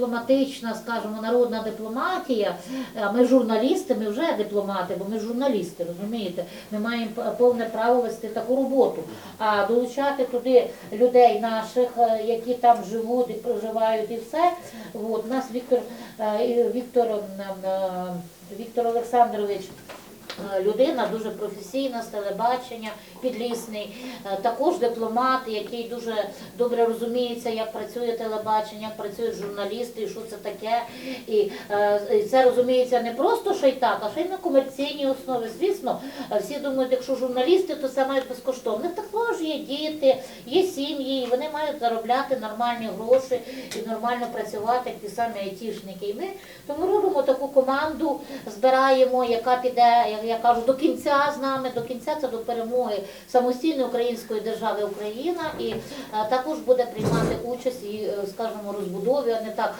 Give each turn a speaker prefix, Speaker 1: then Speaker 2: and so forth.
Speaker 1: дипломатична, скажімо, народна дипломатія. А ми журналісти, ми вже дипломати, бо ми журналісти, розумієте? Ми маємо повне право вести таку роботу. А долучати туди людей наших, е, які там живуть і проживають, і все. От, нас Віктор, е, Віктор, е, Віктор Олександрович. Е, Людина дуже професійна з телебачення, підлісний, Е, також дипломат, який дуже добре розуміється, як працює телебачення, як працюють журналісти, і що це таке. І е, це розуміється не просто що й так, а ще й на комерційній основі. Звісно, всі думають, якщо журналісти, то це мають безкоштовно. Також є діти, є сім'ї, і вони мають заробляти нормальні гроші і нормально працювати, як ті самі айтішники. І ми тому робимо таку команду, збираємо, яка піде, я кажу, до кінця з нами, до кінця це до перемоги самостійної української держави Україна, і е, також буде приймати участь і, е, скажімо, розбудові, а не так